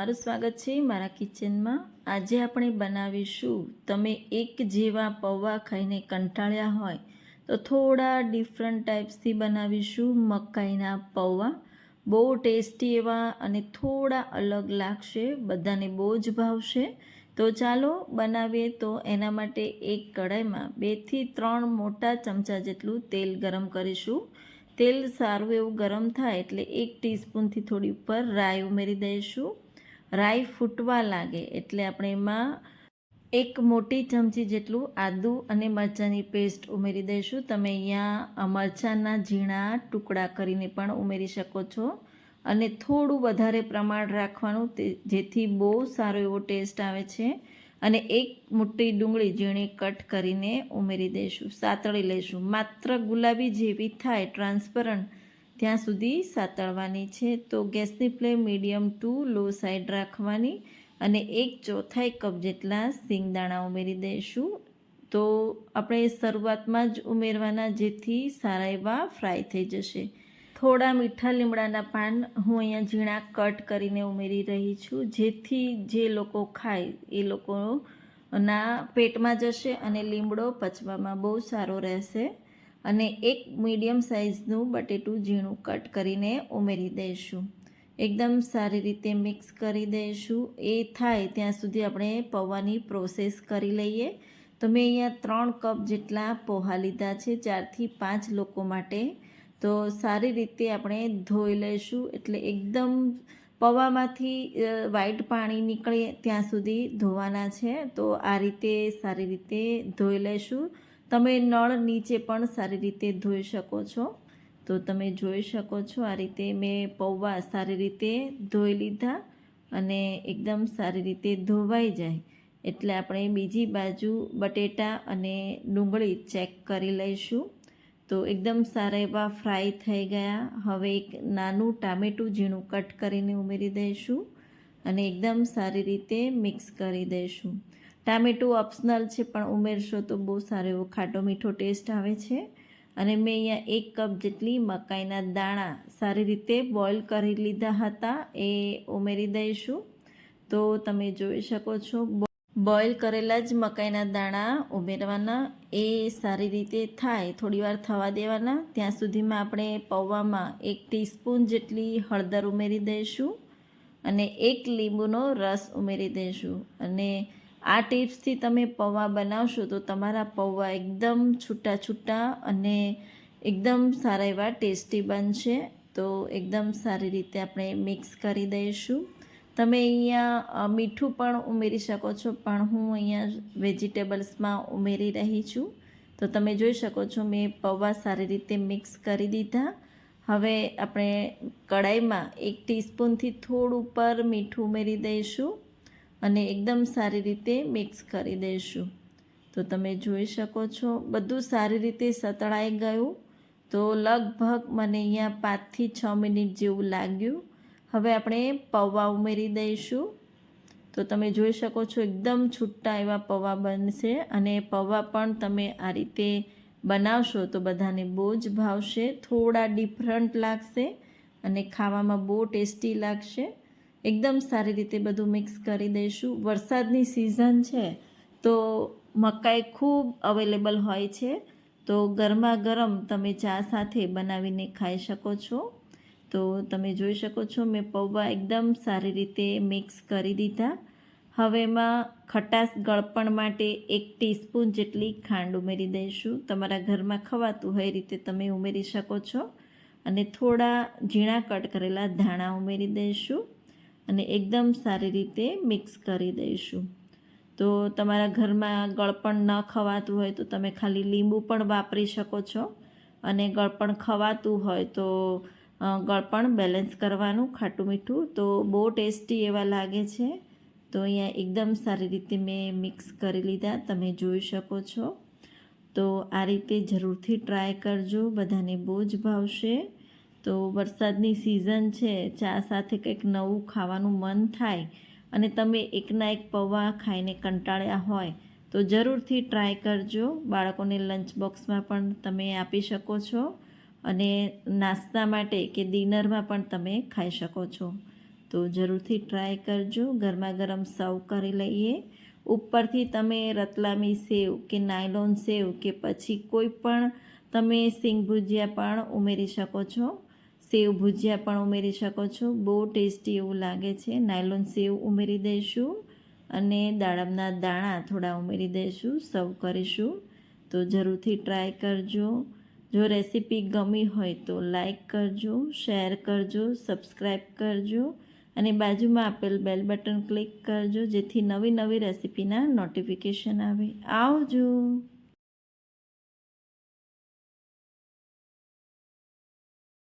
તમારું સ્વાગત છે મારા કિચનમાં. આજે આપણે બનાવીશું, તમે એક જેવા પૌવા ખાઈને કંટાળ્યા હોય તો થોડા ડિફરન્ટ ટાઈપ્સથી બનાવીશું મકાઈના પૌવા. બહુ ટેસ્ટી એવા અને થોડા અલગ લાગશે, બધાને બહુ જ ભાવશે. તો ચાલો બનાવીએ તો એના માટે એક કઢાઈમાં બેથી ત્રણ મોટા ચમચા જેટલું તેલ ગરમ કરીશું. તેલ સારું એવું ગરમ થાય એટલે એક ટીસ્પૂનથી થોડી ઉપર રાઈ ઉમેરી દઈશું. રાઈ ફૂટવા લાગે એટલે આપણે એમાં એક મોટી ચમચી જેટલું આદું અને મરચાંની પેસ્ટ ઉમેરી દઈશું. તમે અહીંયા મરચાંના ઝીણા ટુકડા કરીને પણ ઉમેરી શકો છો. અને થોડું વધારે પ્રમાણ રાખવાનું જેથી બહુ સારો એવો ટેસ્ટ આવે છે. અને એક મોટી ડુંગળી ઝીણી કટ કરીને ઉમેરી દઈશું. સાતળી લઈશું. માત્ર ગુલાબી જેવી થાય ટ્રાન્સપરન્ટ ત્યાં સુધી સાતળવાની છે. તો ગેસની flame medium to, low side રાખવાની અને એક ચોથાઈ કપ જેટલા સિંગદાણા ઉમેરી દઈશું. તો આપણે શરૂઆતમાં જ ઉમેરવાના જેથી સારા એવા ફ્રાય થઈ જશે. થોડા મીઠા લીમડાના પાન હું અહીંયા ઝીણા કટ કરીને ઉમેરી રહી છું. જેથી જે લોકો ખાય એ લોકોના પેટમાં જશે અને લીમડો પચવામાં બહુ સારો રહેશે. અને એક મીડિયમ સાઇઝનું બટેટું ઝીણું કટ કરીને ઉમેરી દઈશું. એકદમ સારી રીતે મિક્સ કરી દઈશું. એ થાય ત્યાં સુધી આપણે પૌવાની પ્રોસેસ કરી લઈએ. તો મેં અહીંયા ત્રણ કપ જેટલા પોહા લીધા છે, ચારથી પાંચ લોકો માટે. તો સારી રીતે આપણે ધોઈ લઈશું એટલે એકદમ પૌવામાંથી વાઈટ પાણી નીકળે ત્યાં સુધી ધોવાના છે. તો આ રીતે સારી રીતે ધોઈ લઈશું. તમે નળ નીચે પણ સારી રીતે ધોઈ શકો છો. તો તમે જોઈ શકો છો આ રીતે મેં પૌવા સારી રીતે ધોઈ લીધા અને એકદમ સારી રીતે ધોવાઈ જાય. એટલે આપણે બીજી બાજુ બટેટા અને ડુંગળી ચેક કરી લઈશું. તો એકદમ સારા એવા ફ્રાય થઈ ગયા. હવે એક નાનું ટામેટું ઝીણું કટ કરીને ઉમેરી દઈશું અને એકદમ સારી રીતે મિક્સ કરી દઈશું. ટામેટું ઓપ્શનલ છે, પણ ઉમેરશો તો બહુ સારો એવો ખાટો મીઠો ટેસ્ટ આવે છે. અને મેં અહીંયા એક કપ જેટલી મકાઈના દાણા સારી રીતે બોઇલ કરી લીધા હતા, એ ઉમેરી દઈશું. તો તમે જોઈ શકો છો, બોઇલ કરેલા જ મકાઈના દાણા ઉમેરવાના, એ સારી રીતે થાય થોડીવાર થવા દેવાના. ત્યાં સુધીમાં આપણે પૌવામાં એક ટીસ્પૂન જેટલી હળદર ઉમેરી દઈશું અને એક લીંબુનો રસ ઉમેરી દઈશું. અને આ ટિપ્સથી તમે પૌવા બનાવશો તો તમારા પૌવા એકદમ છૂટા છૂટા અને એકદમ સારા એવા ટેસ્ટી બનશે. તો એકદમ સારી રીતે આપણે મિક્સ કરી દઈશું. તમે અહીંયા મીઠું પણ ઉમેરી શકો છો, પણ હું અહીંયા વેજીટેબલ્સમાં ઉમેરી રહી છું. તો તમે જોઈ શકો છો મેં પૌવા સારી રીતે મિક્સ કરી દીધા. હવે આપણે કડાઈમાં એક ટીસ્પૂનથી થોડું ઉપર મીઠું ઉમેરી દઈશું. અને એકદમ સારી રીતે મિક્સ કરી દઈશું. તો તમે જોઈ શકો છો, બધું સારી રીતે સતળાઈ ગયું. તો લગભગ મને અહીંયા પાંચથી છ મિનિટ જેવું લાગ્યું. હવે આપણે પૌવા ઉમેરી દઈશું. તો તમે જોઈ શકો છો, એકદમ છૂટા એવા પૌવા બનશે અને પૌવા પણ તમે આ રીતે બનાવશો તો બધાને બહુ જ ભાવશે. થોડા ડિફરન્ટ લાગશે અને ખાવામાં બહુ ટેસ્ટી લાગશે. એકદમ સારી રીતે બધું મિક્સ કરી દઈશું. વરસાદની સિઝન છે, તો મકાઈ ખૂબ અવેલેબલ હોય છે. તો ગરમા ગરમ તમે ચા સાથે બનાવીને ખાઈ શકો છો. તો તમે જોઈ શકો છો, મેં પૌવા એકદમ સારી રીતે મિક્સ કરી દીધા. હવે એમાં ખટાશ ગળપણ માટે એક ટીસ્પૂન જેટલી ખાંડ ઉમેરી દઈશું. તમારા ઘરમાં ખવાતું હોય એ રીતે તમે ઉમેરી શકો છો. અને થોડા ઝીણા કટ કરેલા ધાણા ઉમેરી દઈશું. અને એકદમ સારી રીતે મિક્સ કરી દઈશું. તો તમારા ઘરમાં ગળપણ ન ખવાતું હોય તો તમે ખાલી લીંબુ પણ વાપરી શકો છો અને ગળપણ ખવાતું હોય તો ગળપણ બેલેન્સ કરવાનું ખાટું મીઠું. તો બહુ ટેસ્ટી એવા લાગે છે. તો અહીંયા એકદમ સારી રીતે મેં મિક્સ કરી લીધા. તમે જોઈ શકો છો. તો આ રીતે જરૂરથી ટ્રાય કરજો. બધાને બહુ જ ભાવશે. તો વરસાદની સિઝન છે, ચા સાથે કંઈક નવું ખાવાનું મન થાય અને તમે એકના એક પૌવા ખાઈને કંટાળ્યા હોય, તો જરૂરથી ટ્રાય કરજો. બાળકોને લંચ બોક્સમાં પણ તમે આપી શકો છો અને નાસ્તા માટે કે ડિનરમાં પણ તમે ખાઈ શકો છો. તો જરૂરથી ટ્રાય કરજો. ગરમા ગરમ સર્વ કરી લઈએ. ઉપરથી તમે રતલામી સેવ કે નાયલોન સેવ કે પછી કોઈ પણ તમે સિંગ ભુજિયા પણ ઉમેરી શકો છો. સેવ ભુજિયા પણ ઉમેરી શકો છો. બહુ ટેસ્ટી એવું લાગે છે. નાયલોન સેવ ઉમેરી દઈશું અને દાડમના દાણા થોડા ઉમેરી દઈશું. સર્વ કરીશું. તો જરૂરથી ટ્રાય કરજો. જો રેસીપી ગમી હોય તો લાઈક કરજો, શેર કરજો સબસ્ક્રાઈબ કરજો અને બાજુમાં આપેલ બેલ બટન ક્લિક કરજો જેથી નવી નવી રેસીપીના નોટિફિકેશન આવે. આવજો!